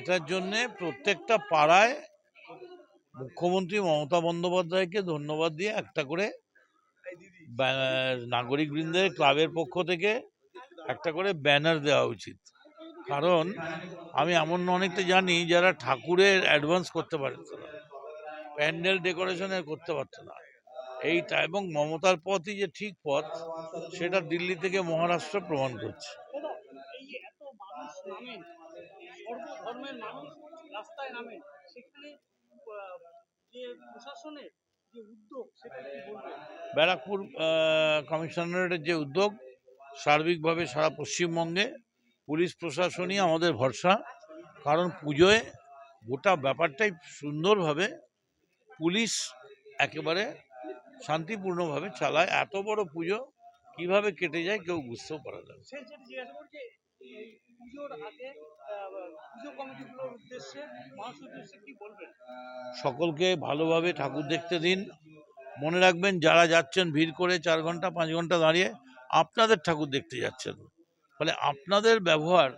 এটার জন্যে প্রত্যেকটা পাড়ায় মুখ্যমন্ত্রী মমতা বন্দ্যোপাধ্যায়কে ধন্যবাদ দিয়ে একটা করে নাগরিক বৃন্দের ক্লাবের পক্ষ থেকে একটা করে ব্যানার দেওয়া উচিত। কারণ আমি এমন অনেকটা জানি যারা ঠাকুরের অ্যাডভান্স করতে পারতো না, প্যান্ডেল ডেকোরেশনের করতে পারতো না। এইটা এবং মমতার পথই যে ঠিক পথ, সেটা দিল্লি থেকে মহারাষ্ট্র প্রমাণ করছে দাদা এই যে এত মানুষ নামেন সর্বধর্মের মানুষ রাস্তায় নামেন সেখানে যে প্রশাসনের যে উদ্যোগ সেটা ব্যারাকপুর কমিশনারেটের যে উদ্যোগ সার্বিকভাবে সারা পশ্চিমবঙ্গে পুলিশ প্রশাসনই আমাদের ভরসা। কারণ পুজোয় গোটা ব্যাপারটাই সুন্দরভাবে পুলিশ একেবারে শান্তিপূর্ণভাবে চালায়। এত বড় পুজো কীভাবে কেটে যায় কেউ বুঝতেও পারে না। সেই যেটা জিজ্ঞাসা করছি এই পুজোর আগে পুজো কমিটিগুলোর উদ্দেশ্যে মানুষের উদ্দেশ্যে কি বলবেন? সকলকে ভালোভাবে ঠাকুর দেখতে দিন। মনে রাখবেন যারা যাচ্ছেন ভিড় করে চার ঘণ্টা পাঁচ ঘণ্টা দাঁড়িয়ে আপনাদের ঠাকুর দেখতে যাচ্ছেন। ফলে আপনাদের ব্যবহার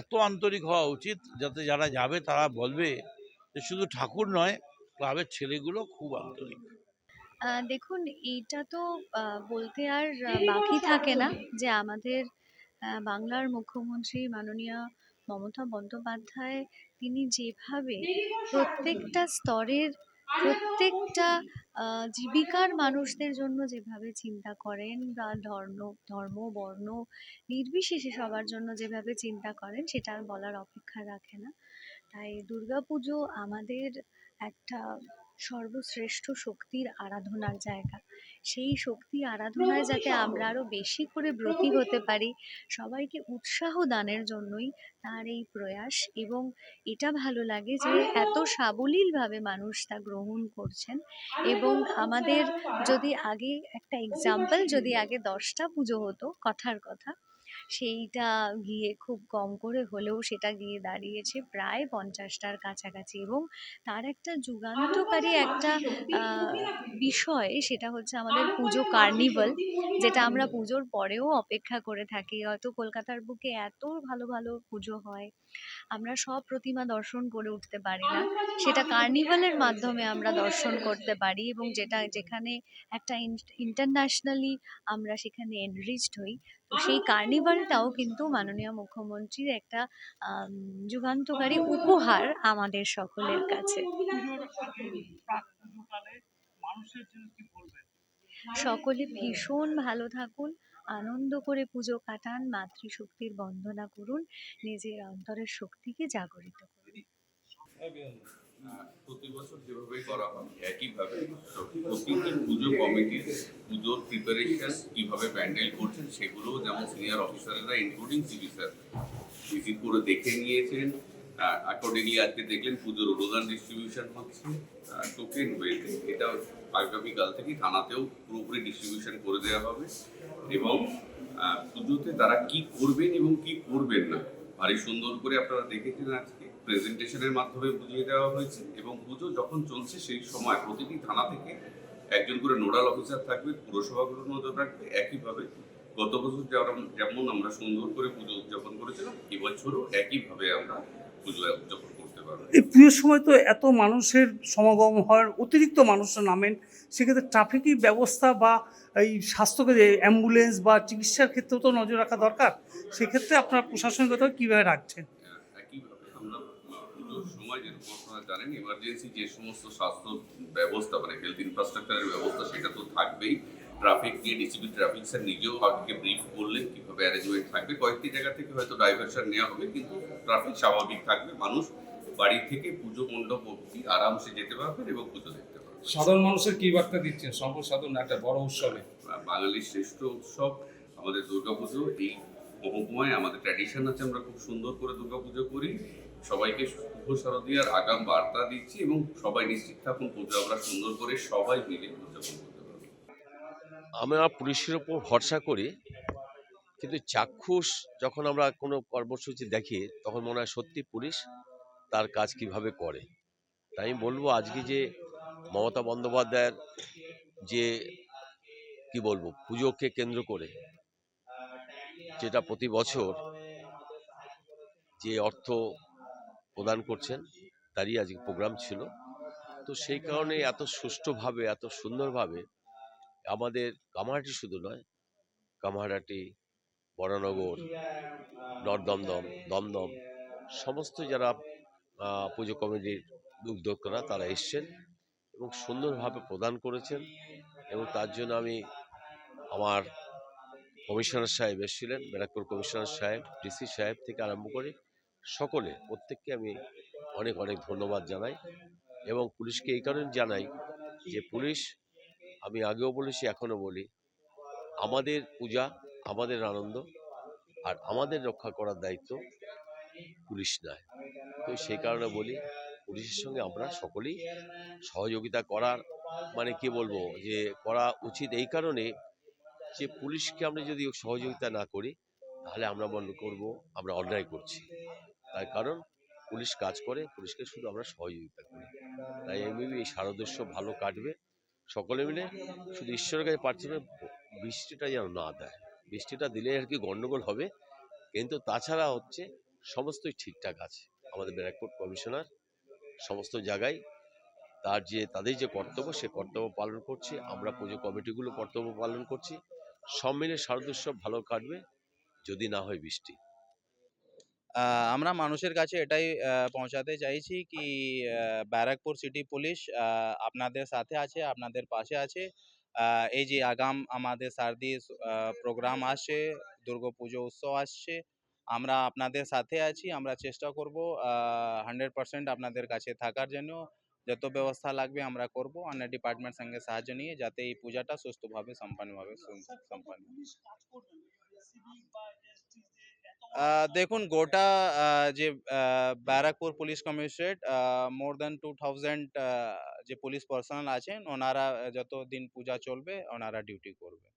এত আন্তরিক হওয়া উচিত যাতে যারা যাবে তারা বলবে যে শুধু ঠাকুর নয় ক্লাবের ছেলেগুলো খুব আন্তরিক। দেখুন এইটা তো বলতে আর বাকি থাকে না যে আমাদের বাংলার মুখ্যমন্ত্রী মাননীয় মমতা বন্দ্যোপাধ্যায়, তিনি যেভাবে প্রত্যেকটা স্তরের প্রত্যেকটা জীবিকার মানুষদের জন্য যেভাবে চিন্তা করেন বা ধর্ম ধর্ম, বর্ণ নির্বিশেষে সবার জন্য যেভাবে চিন্তা করেন, সেটা আর বলার অপেক্ষা রাখে না। তাই দুর্গাপুজো আমাদের একটা সর্বশ্রেষ্ঠ শক্তির আরাধনার জায়গা। সেই শক্তি আরাধনায় যাতে আমরা আরও বেশি করে ব্রতী হতে পারি সবাইকে উৎসাহ দানের জন্যই তার এই প্রয়াস এবং এটা ভালো লাগে যে এত সাবলীলভাবে মানুষ তা গ্রহণ করছেন এবং আমাদের যদি আগে একটা এক্সাম্পল যদি আগে দশটা পুজো হতো কথার কথা সেইটা গিয়ে খুব কম করে হলেও সেটা গিয়ে দাঁড়িয়েছে প্রায় পঞ্চাশটার কাছাকাছি এবং তার একটা যুগান্তকারী একটা বিষয় সেটা হচ্ছে আমাদের পুজো কার্নিভাল যেটা আমরা পুজোর পরেও অপেক্ষা করে থাকি। হয়তো কলকাতার বুকে এত ভালো ভালো পুজো হয় আমরা সব প্রতিমা দর্শন করে উঠতে পারি না। সেটা কার্নিভালের মাধ্যমে আমরা দর্শন করতে পারি এবং যেটা যেখানে একটা ইন্টারন্যাশনালি আমরা সেখানে এনরিচড হই তো সেই কার্নিভালটাও কিন্তু মাননীয় মুখ্যমন্ত্রীর একটা যুগান্তকারী উপহার আমাদের সকলের কাছে। সকলে ভীষণ ভালো থাকুন, আনন্দ করে পুজো কাটান, মাতৃশক্তির বন্দনা করুন, নিজের অন্তরের শক্তিকে জাগরিত করুন। প্রতি বছর যেভাবে করা হয়, একইভাবে প্রতিটি পুজো কমিটির পুজোর প্রিপারেশন কীভাবে প্যান্ডেল করছেন সেগুলো যেমন সিনিয়র অফিসাররা ইনক্লুডিং সিভি স্যার ভিজিট করে দেখে নিয়েছেন। অ্যাকর্ডিংলি আজকে দেখলেন পুজোর অনুদান ডিস্ট্রিবিউশন হচ্ছে। টোকেন ওয়েতে এটা আগামীকাল থেকে থানাতেও পুরোপুরি ডিস্ট্রিবিউশন করে দেওয়া হবে। এবং পুজোতে তারা কি করবেন এবং কি করবেন না, ভারী সুন্দর করে আপনারা দেখেছেন আজকে। প্রেজেন্টেশনের মাধ্যমে বুঝিয়ে দেওয়া হয়েছে এবং পুজো যখন চলছে সেই সময় প্রতিটি থানা থেকে একজন করে নোডাল অফিসার থাকবে পুরসভাগুলো নজর রাখবে। একইভাবে গত বছর যেমন আমরা সুন্দর করে পুজো উদযাপন করেছিলাম, এবছরও একইভাবে আমরা পুজো উদযাপন করতে পারব। এই পুজোর সময় তো এত মানুষের সমাগম হওয়ার অতিরিক্ত মানুষরা নামেন, সেক্ষেত্রে ট্রাফিকই ব্যবস্থা বা এই স্বাস্থ্যকে অ্যাম্বুলেন্স বা চিকিৎসার ক্ষেত্রেও তো নজর রাখা দরকার। সেক্ষেত্রে আপনার প্রশাসনিকতা কীভাবে রাখছেন? আমরা পুজোর সময় যেরকম আপনারা জানেন এমার্জেন্সি যে সমস্ত স্বাস্থ্য ব্যবস্থা মানে হেলথ ইনফ্রাস্ট্রাকচারের ব্যবস্থা সেটা তো থাকবেই। ট্রাফিক নিয়ে ডিসিপি ট্রাফিক স্যার নিজেও আগে ব্রিফ করলেন কীভাবে অ্যারেঞ্জমেন্ট থাকবে। কয়েকটি জায়গা থেকে হয়তো ডাইভারশন নেওয়া হবে কিন্তু ট্রাফিক স্বাভাবিক থাকবে। মানুষ বাড়ি থেকে পুজো মণ্ডপ অব্দি আরামসে যেতে পারবেন এবং পুজো দেখতে পারবেন। সাধারণ মানুষের কি বার্তা দিচ্ছেন? সর্বসাধারণ একটা বড় উৎসবে। বাঙালির শ্রেষ্ঠ উৎসব আমাদের দুর্গাপুজো। এই মহকুমায় আমাদের ট্র্যাডিশন আছে আমরা খুব সুন্দর করে দুর্গাপুজো করি। সবাইকে শুভ শারদীয়ার আগাম বার্তা দিচ্ছি এবং সবাই নিশ্চিত থাকুন পুজো আমরা সুন্দর করে সবাই মিলে উদযাপন করতে পারব। আমরা পুলিশের ওপর ভরসা করি, কিন্তু চাক্ষুষ যখন আমরা কোনো কর্মসূচি দেখি, তখন মনে হয় সত্যি পুলিশ তার কাজ কীভাবে করে। তাই আমি বলব আজকে যে মমতা বন্দ্যোপাধ্যায়ের যে, কি বলব, পুজোকে কেন্দ্র করে যেটা প্রতি বছর যে অর্থ প্রদান করছেন, তারই আজকে প্রোগ্রাম ছিল। তো সেই কারণে এত সুষ্ঠুভাবে, এত সুন্দরভাবে আমাদের কামারহাটি শুধু নয়, কামারহাটি বরানগর নর্থ দমদম দমদম সমস্ত যারা পুজো কমিটির উদ্যোক্তারা তারা এসছেন এবং সুন্দরভাবে প্রদান করেছেন এবং তার জন্য আমি আমার কমিশনার সাহেব এসেছিলেন, ব্যারাকপুর কমিশনার সাহেব, ডিসি সাহেব থেকে আরম্ভ করে সকলে, প্রত্যেককে আমি অনেক অনেক ধন্যবাদ জানাই এবং পুলিশকে এই কারণে জানাই যে পুলিশ, আমি আগেও বলেছি, এখনও বলি, আমাদের পূজা, আমাদের আনন্দ আর আমাদের রক্ষা করার দায়িত্ব পুলিশ নয়। তো সেই কারণে বলি, পুলিশের সঙ্গে আমরা সকলেই সহযোগিতা করার মানে কি বলব, যে করা উচিত এই কারণে যে পুলিশকে আমরা যদি সহযোগিতা না করি, তাহলে আমরা মনে করব, আমরা অন্যায় করছি। তার কারণ পুলিশ কাজ করে, পুলিশকে শুধু আমরা সহযোগিতা করি। তাই আমি এই শারদোৎসব ভালো কাটবে। সকলে মিলে শুধু ঈশ্বরের কাছে প্রার্থনা বৃষ্টিটা যেন না দেয়। বৃষ্টিটা দিলে আর কি গণ্ডগোল হবে। কিন্তু তাছাড়া হচ্ছে সমস্তই ঠিকঠাক আছে। আমাদের ব্যারাকপুর কমিশনার সমস্ত জায়গায় তার যে, তাদের যে কর্তব্য, সে কর্তব্য পালন করছে। আমরা পুজো কমিটিগুলো কর্তব্য পালন করছি। সব মিলে শারদোৎসব ভালো কাটবে। যদি না হয় বৃষ্টি। আমরা মানুষের কাছে এটাই পৌঁছাতে চাইছি কি ব্যারাকপুর সিটি পুলিশ আপনাদের সাথে আছে, আপনাদের পাশে আছে। এই যে আগাম আমাদের শারদীয় প্রোগ্রাম আসছে দুর্গাপুজো উৎসব আসছে, আমরা আপনাদের সাথে আছি, আমরা চেষ্টা করব হান্ড্রেড পার্সেন্ট আপনাদের কাছে থাকার জন্য। যত ব্যবস্থা লাগবে আমরা করব, অন্য ডিপার্টমেন্ট সঙ্গে সাহায্য নিয়ে, যাতে এই পূজাটা সুস্থভাবে, সম্পন্নভাবে, সম- সম্পন্ন দেখুন গোটা যে Barrackpore police commissionerate more than two thousand যে পুলিশ পার্সোনাল আছেন ওনারা যত দিন পূজা চলবে ওনারা ডিউটি করবে।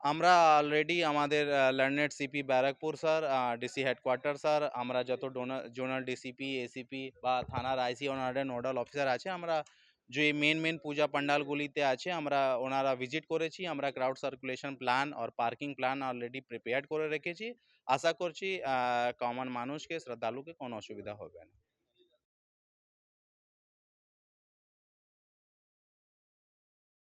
আমরা অলরেডি আমাদের learned CP Barrackpore sir DC headquarter sir আমরা যত জোনাল ডিসিপি এসিপি বা থানার আইসি ওনারা নোডাল অফিসার আছে আমরা যে মেন মেন পূজা পান্ডালগুলিতে আছে, আমরা ওনারা ভিজিট করেছি, আমরা ক্রাউড সার্কুলেশন প্ল্যান আর পার্কিং প্ল্যান অলরেডি প্রিপেয়ার করে রেখেছি। আশা করছি কমন মানুষকে, শ্রদ্ধালুকে কোনো অসুবিধা হবে না।